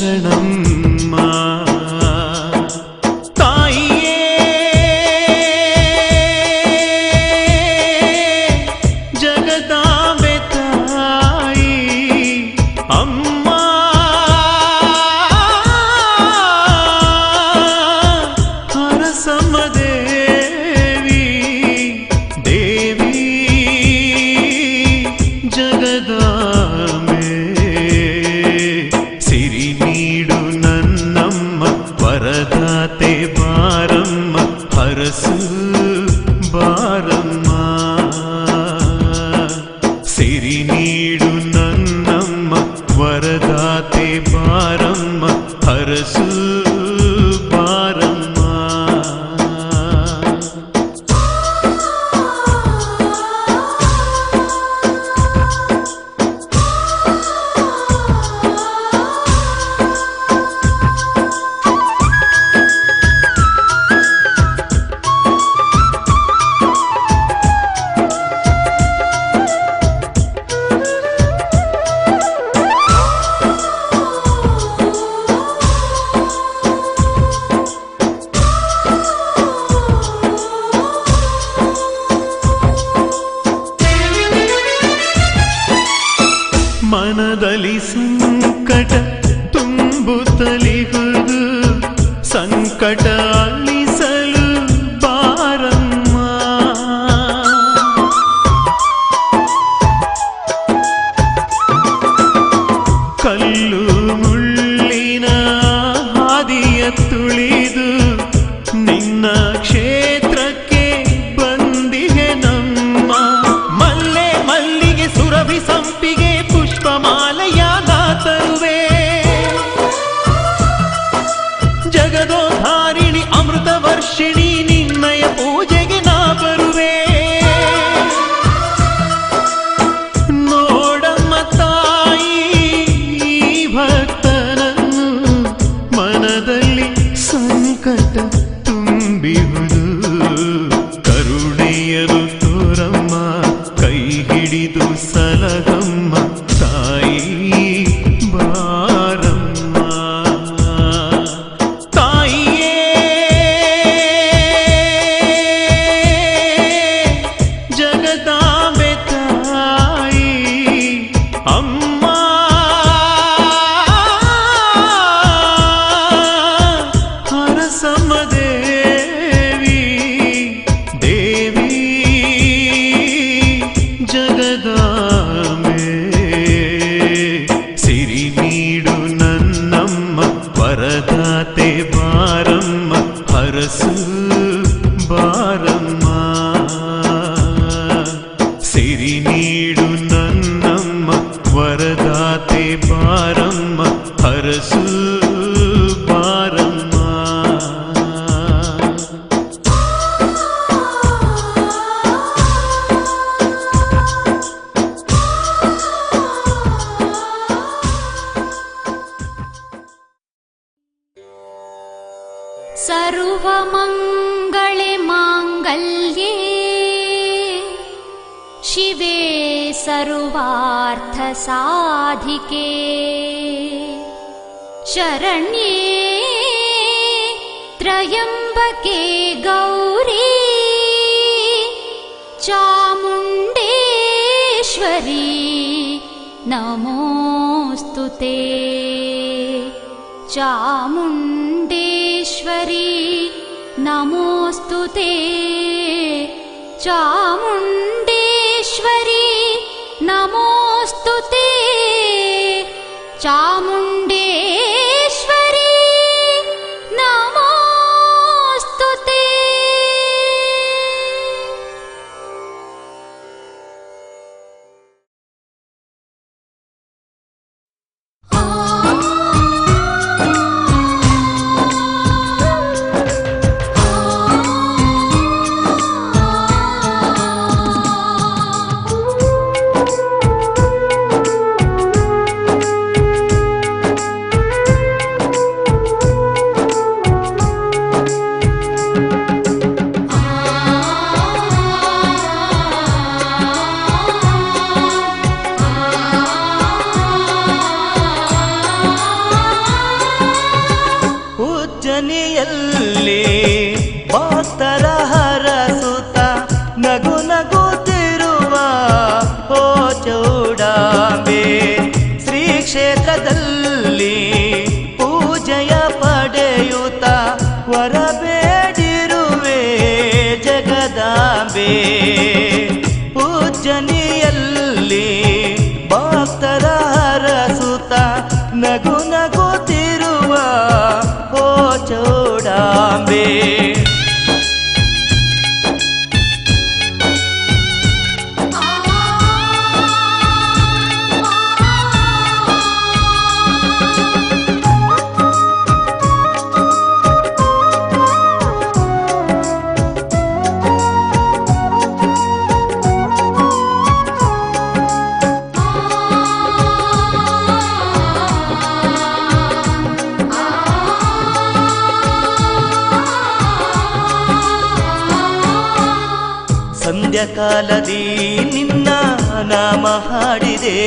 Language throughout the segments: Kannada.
शरणं मा। ತುಂಬುತ್ತಲಿಹುದು ಸಂಕಟ ಅಳಿಸಲು सर्वमङ्गले माङ्गल्ये शिवे सर्वार्थसाधिके शरण्ये त्र्यम्बके गौरी चामुण्डेश्वरी नमोऽस्तु ते नमोऽस्तु ते। चा ಉಜ್ಜನಿಯಲ್ಲಿ ಭಕ್ತರ ಹರಸುತ ನಗು ನಗುತ್ತಿರುವ ಓ ಚೌಡಾಂಬೆ ಶ್ರೀ ಕ್ಷೇತ್ರದಲ್ಲಿ ಸಂಧ್ಯಾಕಾಲದಿ ನಿನ್ನ ನಾಮ ಹಾಡಿದೆ.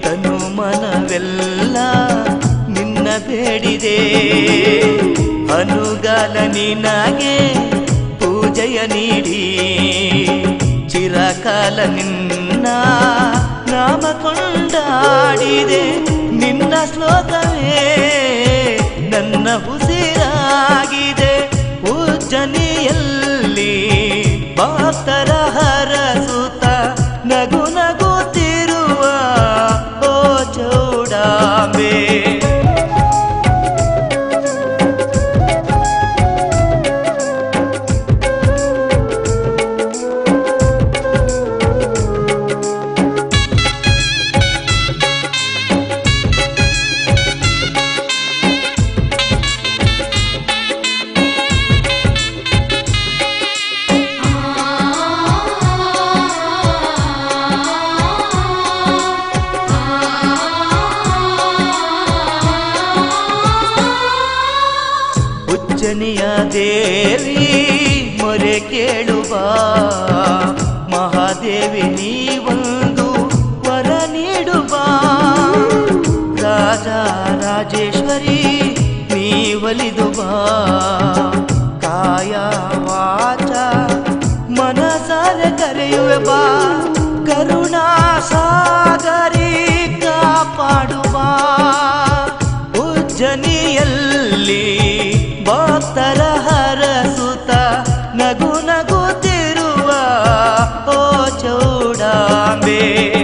ತನು ಮನವೆಲ್ಲ ನಿನ್ನ ಬೇಡಿದೆ. ಅನುಗಾಲ ನಿನಗೆ ಪೂಜೆಯ ನೀಡಿ. ಚಿರಕಾಲ ನಿನ್ನ ನಾಮ ಕೊಂಡಾಡಿದೆ. ನಿನ್ನ ಶ್ಲೋಕವೇ ನನ್ನ ಉಸಿರಾಗಿದೆ ನೀವಲಿದು ಬಾ ಕಾಯ ವಾಚ, ಮನಸಾರ ಕರೆಯುವೆ ಬಾ. ಕರುಣಾ ಸಾಗರಿ ಕಾಪಾಡುವ. ಉಜ್ಜನಿಯಲ್ಲಿ ಭಕ್ತರ ಹರಸುತ, ನಗು ನಗುತ್ತಿರುವ ಓ ಚೌಡಾಂಬೆ.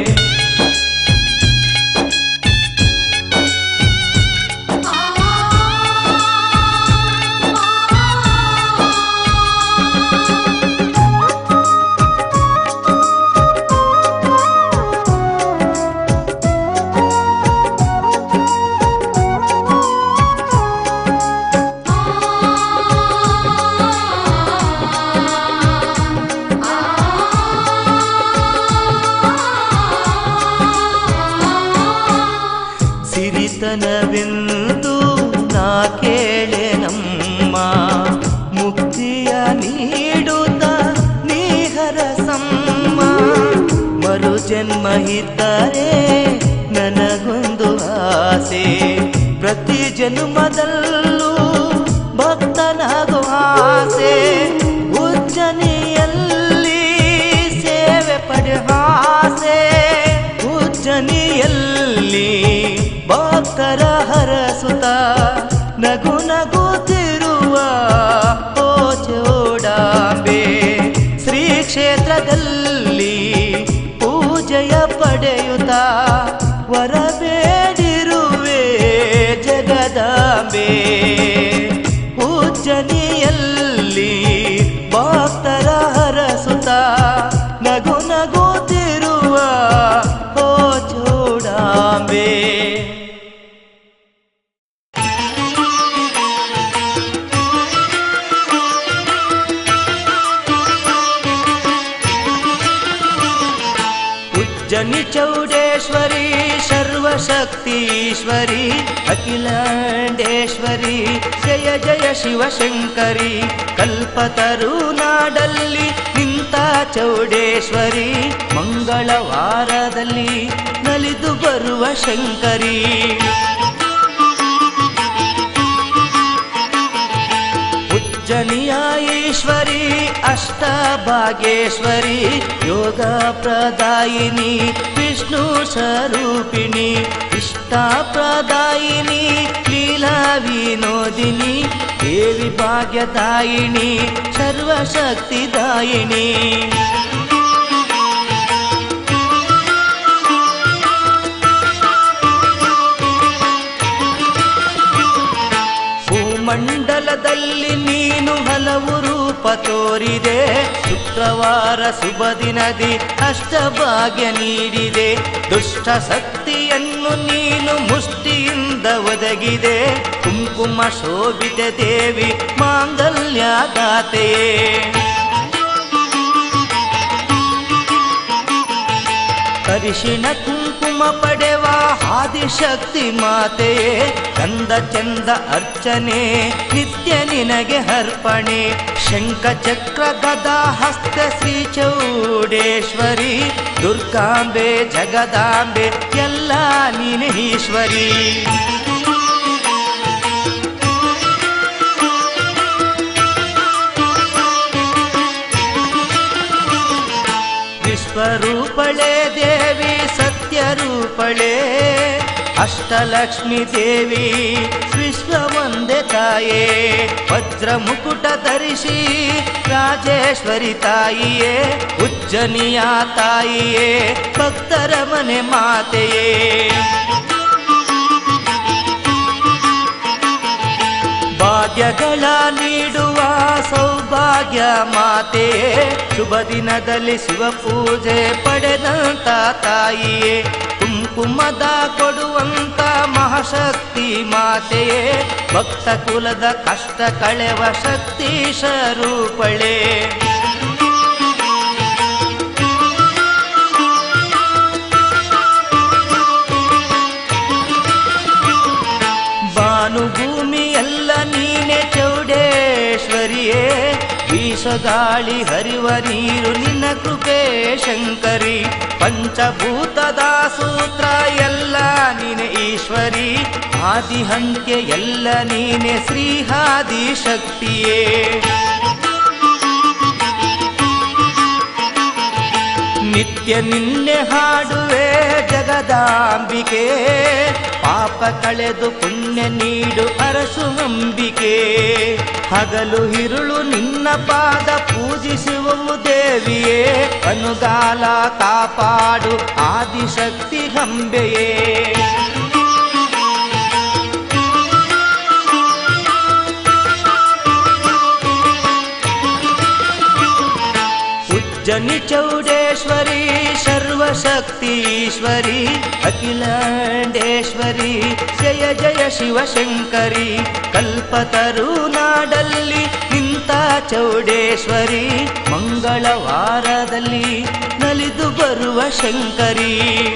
ಕೇಳೆನಮ್ಮ ಮುಕ್ತಿಯ ನೀಡುತ್ತ ನೀಹರಸಮ್ಮ ಮರು ಜನ್ಮ ಇದ್ದರೆ ನನಗೊಂದು ಆಸೆ ಪ್ರತಿ ಜನ್ಮದಲ್ಲೂ ಭಕ್ತನಾಗೋ ಆಸೆ ನಗು ನಗುತ್ತಿರುವ ಓ ಚೋಡಾಂಬೆ ಶ್ರೀ ಕ್ಷೇತ್ರದಲ್ಲಿ ಪೂಜೆಯ ಪಡೆಯುತ್ತ ವರಬೇಡಿರುವೆ ಉಜ್ಜನಿ ಚೌಡೇಶ್ವರಿ, ಸರ್ವಶಕ್ತೀಶ್ವರಿ, ಅಖಿಲಾಂಡೇಶ್ವರಿ, ಜಯ ಜಯ ಶಿವಶಂಕರಿ ಕಲ್ಪತರು ನಾಡಲ್ಲಿ ನಿಂತ ಚೌಡೇಶ್ವರಿ, ಮಂಗಳವಾರದಲ್ಲಿ ನಲಿದು ಬರುವ ಶಂಕರಿ. शनियायेश्वरी अष्टभागेश्वरी योगप्रदायिनी विष्णुस्वरूपिणी इष्टाप्रदायिनी लीलाविनोदिनी देवी भाग्यदायिनी सर्वशक्तिदायिनी ಲೀಲಾ ವಿನೋದಿನಿ ದೇವಿ ಭಾಗ್ಯದಾಯಿನಿ ಸರ್ವಶಕ್ತಿದಾಯಿನಿ ಭೂಮಂಡಲದಲ್ಲಿ ನೀನು ಹಲವು ರೂಪ ತೋರಿದೆ. ಶುಕ್ರವಾರ ಶುಭ ದಿನದಿ ಅಷ್ಟಭಾಗ್ಯ ನೀಡಿದೆ. ದುಷ್ಟ ಶಕ್ತಿಯನ್ನು ನೀನು ಮುಷ್ಟಿಯಿಂದ ಒದಗಿದೆ. ಕುಂಕುಮ ಶೋಭಿತ ದೇವಿ ಮಾಂಗಲ್ಯದಾತೆಯೇ ಕರಿಶಿನ ಕುಂಕುಮ ಪಡೆವ ಆದಿಶಕ್ತಿ ಮಾತೆಯೇ, ಚಂದ ಚಂದ ಅರ್ಚನೆ, ನಿತ್ಯ ನಿನಗೆ ಅರ್ಪಣೆ. ಶಂಖ ಚಕ್ರ ಗದಾ ಹಸ್ತ ಶ್ರೀ ಚೌಡೇಶ್ವರಿ, ದುರ್ಗಾಂಬೆ, ಜಗದಾಂಬೆ, ಎಲ್ಲ ನೀನೆ ಈಶ್ವರಿ. ದೇವಿ ಸತ್ಯರೂಪಳೆ ಅಷ್ಟಲಕ್ಷ್ಮಿ ದೇವಿ ವಿಶ್ವವಂದೆ ತಾಯೇ ವಜ್ರ ಮುಕುಟ ಧರಿಸಿ ರಾಜೇಶ್ವರಿ ತಾಯಿಯೇ ಉಜ್ಜನಿಯ ತಾಯಿಯೇ ಭಕ್ತರ ಮನೆ ಮಾತೆಯೇ ಭಾಗ್ಯಗಳ ನೀಡುವ ಸೌಭಾಗ್ಯ ಮಾತೆಯೇ ಶುಭ ದಿನದಲ್ಲಿ ಶಿವ ಪೂಜೆ ಪಡೆದಂತ ತಾಯಿಯೇ ಕುಂಕುಮದ ಕೊಡುವಂತ ಮಹಾಶಕ್ತಿ ಮಾತೆಯೇ ಭಕ್ತ ಕುಲದ ಕಷ್ಟ ಕಳೆವ ಶಕ್ತಿ ಸ್ವರೂಪಳೆ. ಬೀಸಗಾಳಿ ಹರಿವ ನೀರು ನಿನ್ನ ಕೃಪೆ ಶಂಕರಿ ಪಂಚಭೂತದ ಸೂತ್ರ ಎಲ್ಲ ನೀನೆ ಈಶ್ವರಿ ಆದಿಹಂತ್ಯ ಎಲ್ಲ ನೀನೆ ಶ್ರೀಹಾದಿ ಶಕ್ತಿಯೇ ನಿತ್ಯ ನಿನ್ನೆ ಹಾಡುವೆ ಜಗದಾಂಬಿಕೆ. ಪಾಪ ಕಳೆದು ಪುಣ್ಯ ನೀಡು ಅರಸು ಅಂಬಿಕೆ. ಹಗಲು ಹಿರುಳು ನಿನ್ನ ಪಾದ ಪೂಜಿಸುವವು ದೇವಿಯೇ. ಅನುಗಾಲ ಕಾಪಾಡು ಆದಿಶಕ್ತಿ ಹಂಬೆಯೇ ಉಜ್ಜನಿ ಚೌಡೇಶ್ವರಿ, ಸರ್ವಶಕ್ತೀಶ್ವರಿ, ಅಖಿಲಾಂಡೇಶ್ವರಿ, ಜಯ ಜಯ ಶಿವಶಂಕರಿ, ಕಲ್ಪತರು ನಾಡಲ್ಲಿ ನಿಂತ ಚೌಡೇಶ್ವರಿ, ಮಂಗಳವಾರದಲ್ಲಿ ನಲಿದು ಬರುವ ಶಂಕರಿ.